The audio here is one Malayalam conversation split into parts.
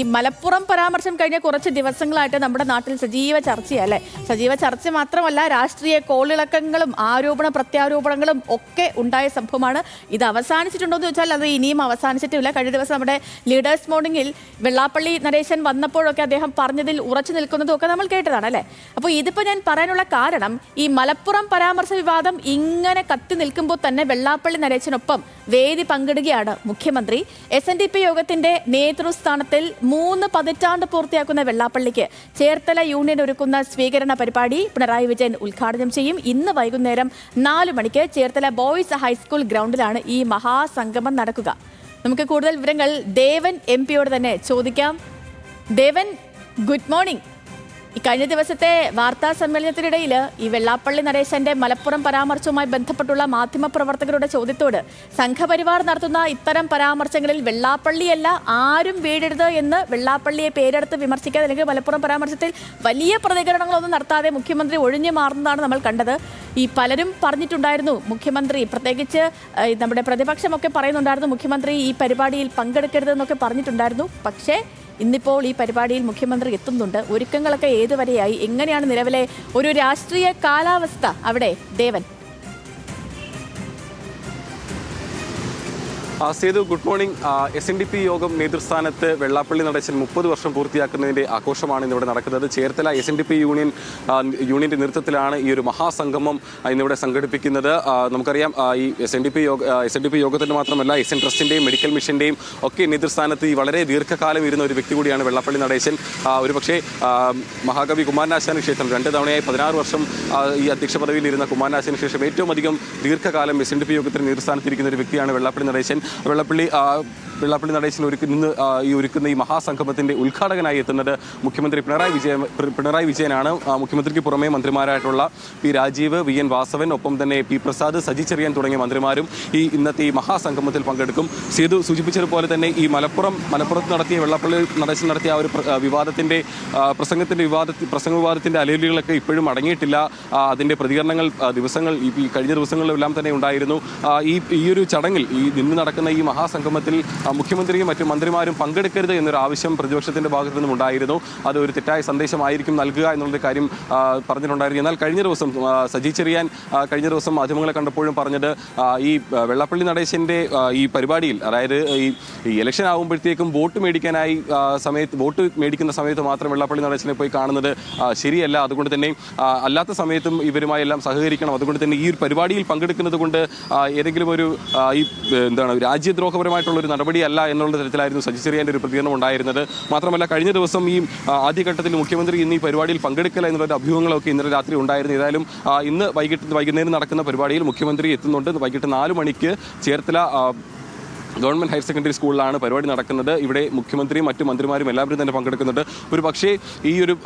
ഈ മലപ്പുറം പരാമർശം കഴിഞ്ഞ കുറച്ച് ദിവസങ്ങളായിട്ട് നമ്മുടെ നാട്ടിൽ സജീവ ചർച്ചയല്ലേ സജീവ ചർച്ച മാത്രമല്ല രാഷ്ട്രീയ കോളിളക്കങ്ങളും ആരോപണ പ്രത്യാരോപണങ്ങളും ഒക്കെ ഉണ്ടായ സംഭവമാണ്. ഇത് അവസാനിച്ചിട്ടുണ്ടോ എന്ന് ചോദിച്ചാൽ അത് ഇനിയും അവസാനിച്ചിട്ടില്ല. കഴിഞ്ഞ ദിവസം നമ്മുടെ ലീഡേഴ്സ് മോർണിംഗിൽ വെള്ളാപ്പള്ളി നരേശൻ വന്നപ്പോഴൊക്കെ അദ്ദേഹം പറഞ്ഞതിൽ ഉറച്ചു നിൽക്കുന്നതും ഒക്കെ നമ്മൾ കേട്ടതാണ് അല്ലേ? അപ്പോൾ ഇതിപ്പോൾ ഞാൻ പറയാനുള്ള കാരണം ഈ മലപ്പുറം പരാമർശ വിവാദം ഇങ്ങനെ കത്തി നിൽക്കുമ്പോൾ തന്നെ വെള്ളാപ്പള്ളി നരേശനൊപ്പം വേദി പങ്കിടുകയാണ് മുഖ്യമന്ത്രി. എസ് എൻ ഡി പി യോഗത്തിന്റെ നേതൃസ്ഥാനത്തിൽ മൂന്ന് പതിറ്റാണ്ട് പൂർത്തിയാക്കുന്ന വെള്ളാപ്പള്ളിക്ക് ചേർത്തല യൂണിയൻ ഒരുക്കുന്ന സ്വീകരണ പരിപാടി പിണറായി വിജയൻ ഉദ്ഘാടനം ചെയ്യും. ഇന്ന് വൈകുന്നേരം നാല് മണിക്ക് ചേർത്തല ബോയ്സ് ഹൈസ്കൂൾ ഗ്രൗണ്ടിലാണ് ഈ മഹാസംഗമം നടക്കുക. നമുക്ക് കൂടുതൽ വിവരങ്ങൾ ദേവൻ എം പിയോട് തന്നെ ചോദിക്കാം. Devan good morning. കഴിഞ്ഞ ദിവസത്തെ വാർത്താ സമ്മേളനത്തിനിടയിൽ ഈ വെള്ളാപ്പള്ളി നരേശന്റെ മലപ്പുറം പരാമർശവുമായി ബന്ധപ്പെട്ടുള്ള മാധ്യമപ്രവർത്തകരുടെ ചോദ്യത്തോട് സംഘപരിവാർ നടത്തുന്ന ഇത്തരം പരാമർശങ്ങളിൽ വെള്ളാപ്പള്ളിയല്ല ആരും വീഴരുത് എന്ന് വെള്ളാപ്പള്ളിയെ പേരെടുത്ത് വിമർശിക്കാതെ അല്ലെങ്കിൽ മലപ്പുറം പരാമർശത്തിൽ വലിയ പ്രതികരണങ്ങളൊന്നും നടത്താതെ മുഖ്യമന്ത്രി ഒഴിഞ്ഞു മാറുന്നതാണ് നമ്മൾ കണ്ടത്. ഈ പലരും പറഞ്ഞിട്ടുണ്ടായിരുന്നു മുഖ്യമന്ത്രി പ്രത്യേകിച്ച് നമ്മുടെ പ്രതിപക്ഷമൊക്കെ പറയുന്നുണ്ടായിരുന്നു മുഖ്യമന്ത്രി ഈ പരിപാടിയിൽ പങ്കെടുക്കരുതെന്നൊക്കെ പറഞ്ഞിട്ടുണ്ടായിരുന്നു. പക്ഷേ ഇന്നിപ്പോൾ ഈ പരിപാടിയിൽ മുഖ്യമന്ത്രി എത്തുന്നുണ്ട്. ഒരുക്കങ്ങളൊക്കെ ഏതുവരെയായി? എങ്ങനെയാണ് നിലവിലെ ഒരു രാഷ്ട്രീയ കാലാവസ്ഥ അവിടെ? Devan. Sethu good morning. S N D P യോഗം നേതൃസ്ഥാനത്ത് വെള്ളാപ്പള്ളി നടേശൻ മുപ്പത് വർഷം പൂർത്തിയാക്കുന്നതിന്റെ ആഘോഷമാണ് ഇന്നിവിടെ നടക്കുന്നത്. Cherthala S N D P union യൂണിയന്റെ നേതൃത്വത്തിലാണ് ഈ ഒരു മഹാസംഗമം ഇന്നിവിടെ സംഘടിപ്പിക്കുന്നത്. നമുക്കറിയാം ഈ എസ് എൻ ഡി പി യോഗ എസ് എൻ ഡി പി യോഗത്തിന് മാത്രമല്ല എസ് എൻ ട്രസ്റ്റിന്റെയും മെഡിക്കൽ മിഷന്റെയും ഒക്കെ നേതൃസ്ഥാനത്ത് ഈ വളരെ ദീർഘകാലം ഇരുന്ന ഒരു വ്യക്തി കൂടിയാണ് വെള്ളാപ്പള്ളി നടേശൻ. ഒരുപക്ഷേ മഹാകവി കുമാരനാശാന് ശേഷം രണ്ട് തവണയായി പതിനാറ് വർഷം ഈ അധ്യക്ഷ പദവിയിൽ ഇരുന്ന കുമാരനാശാന് ശേഷം ഏറ്റവും അധികം ദീർഘകാലം എസ് എൻ ഡി പി യോഗത്തിന് നേതൃസ്ഥാനത്തിരിക്കുന്ന ഒരു വ്യക്തിയാണ് വെള്ളാപ്പള്ളി നടേശൻ. വെള്ളപ്പള്ളി വെള്ളാപ്പള്ളി നടേശൻ ഒരുക്കുന്ന ഈ ഒരുക്കുന്ന ഈ മഹാസംഗമത്തിന്റെ ഉദ്ഘാടകനായി എത്തുന്നത് മുഖ്യമന്ത്രി പിണറായി വിജയൻ പിണറായി വിജയനാണ്. മുഖ്യമന്ത്രിക്ക് പുറമെ മന്ത്രിമാരായിട്ടുള്ള P Rajeev V N Vasavan ഒപ്പം തന്നെ പി പ്രസാദ് സജി ചെറിയാൻ തുടങ്ങിയ മന്ത്രിമാരും ഈ ഇന്നത്തെ ഈ മഹാസംഗമത്തിൽ പങ്കെടുക്കും. സേതു സൂചിപ്പിച്ചതുപോലെ തന്നെ ഈ മലപ്പുറം മലപ്പുറത്ത് നടത്തിയ വെള്ളപ്പള്ളി നടേശൻ നടത്തിയ ആ ഒരു വിവാദത്തിന്റെ പ്രസംഗത്തിന്റെ വിവാദ പ്രസംഗ വിവാദത്തിന്റെ അലേലുകളൊക്കെ ഇപ്പോഴും അടങ്ങിയിട്ടില്ല. അതിന്റെ പ്രതികരണങ്ങൾ ദിവസങ്ങൾ ഈ കഴിഞ്ഞ ദിവസങ്ങളിലെല്ലാം തന്നെ ഉണ്ടായിരുന്നു. ഈ ഈ ഒരു ചടങ്ങിൽ ഈ നിന്ന് നടക്കുന്ന ഈ മഹാസംഗമത്തിൽ മുഖ്യമന്ത്രിയും മറ്റു മന്ത്രിമാരും പങ്കെടുക്കരുത് എന്നൊരു ആവശ്യം പ്രതിപക്ഷത്തിന്റെ ഭാഗത്തു നിന്നും ഉണ്ടായിരുന്നു. അത് ഒരു തെറ്റായ സന്ദേശമായിരിക്കും നൽകുക എന്നുള്ളൊരു കാര്യം പറഞ്ഞിട്ടുണ്ടായിരുന്നു. എന്നാൽ കഴിഞ്ഞ ദിവസം സജി ചെറിയാൻ കഴിഞ്ഞ ദിവസം മാധ്യമങ്ങളെ കണ്ടപ്പോഴും പറഞ്ഞത് ഈ വെള്ളപ്പള്ളി നടേശന്റെ ഈ പരിപാടിയിൽ അതായത് ഈ ഇലക്ഷൻ ആകുമ്പോഴത്തേക്കും വോട്ട് മേടിക്കാനായി സമയത്ത് വോട്ട് മേടിക്കുന്ന സമയത്ത് മാത്രം വെള്ളപ്പള്ളി നടേശനെ പോയി കാണുന്നത് ശരിയല്ല. അതുകൊണ്ട് തന്നെ അല്ലാത്ത സമയത്തും ഇവരുമായി എല്ലാം സഹകരിക്കണം. അതുകൊണ്ട് തന്നെ ഈ ഒരു പരിപാടിയിൽ പങ്കെടുക്കുന്നത് കൊണ്ട് ഏതെങ്കിലും ഒരു ഈ എന്താണ് രാജ്യദ്രോഹപരമായിട്ടുള്ള ഒരു നടപടിയല്ല എന്നുള്ള തരത്തിലായിരുന്നു സജി ചെറിയാന്റെ ഒരു പ്രതികരണം ഉണ്ടായിരുന്നത്. മാത്രമല്ല കഴിഞ്ഞ ദിവസം ഈ ആദ്യഘട്ടത്തിൽ മുഖ്യമന്ത്രി ഇന്ന് ഈ പരിപാടിയിൽ പങ്കെടുക്കില്ല എന്നുള്ളൊരു അഭ്യൂഹങ്ങളൊക്കെ ഇന്നലെ രാത്രി ഉണ്ടായിരുന്നു. ഏതായാലും ഇന്ന് വൈകിട്ട് വൈകുന്നേരം നടക്കുന്ന പരിപാടിയിൽ മുഖ്യമന്ത്രി എത്തുന്നുണ്ട്. വൈകിട്ട് നാല് മണിക്ക് ചേർത്തല ആ, ഗവൺമെന്റ് ഹയർ സെക്കൻഡറി സ്കൂളിലാണ് പരിപാടി നടക്കുന്നത്. ഇവിടെ മുഖ്യമന്ത്രിയും മറ്റു മന്ത്രിമാരും എല്ലാവരും തന്നെ പങ്കെടുക്കുന്നുണ്ട്. ഒരു പക്ഷേ ഈ ഒരു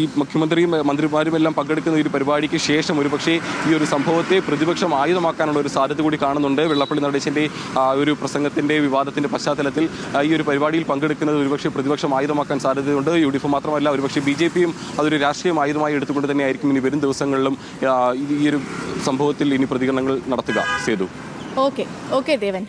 ഈ മുഖ്യമന്ത്രിയും മന്ത്രിമാരും എല്ലാം പങ്കെടുക്കുന്ന ഈ പരിപാടിക്ക് ശേഷം ഒരു പക്ഷേ ഈ ഒരു സംഭവത്തെ പ്രതിപക്ഷം ആയുധമാക്കാനുള്ള ഒരു സാധ്യത കൂടി കാണുന്നുണ്ട്. വെള്ളപ്പള്ളി നടേശന്റെ ഒരു പ്രസംഗത്തിന്റെ വിവാദത്തിന്റെ പശ്ചാത്തലത്തിൽ ഈ ഒരു പരിപാടിയിൽ പങ്കെടുക്കുന്നത് ഒരുപക്ഷെ പ്രതിപക്ഷം ആയുധമാക്കാൻ സാധ്യതയുണ്ട്. യു ഡി എഫ് മാത്രമല്ല ഒരുപക്ഷെ ബി ജെ പിയും അതൊരു രാഷ്ട്രീയം ആയുധമായി എടുത്തുകൊണ്ട് തന്നെയായിരിക്കും ഇനി വരും ദിവസങ്ങളിലും ഈ ഒരു സംഭവത്തിൽ ഇനി പ്രതികരണങ്ങൾ നടത്തുക. സേതു. ഓക്കെ. ഓക്കെ ദേവൻ.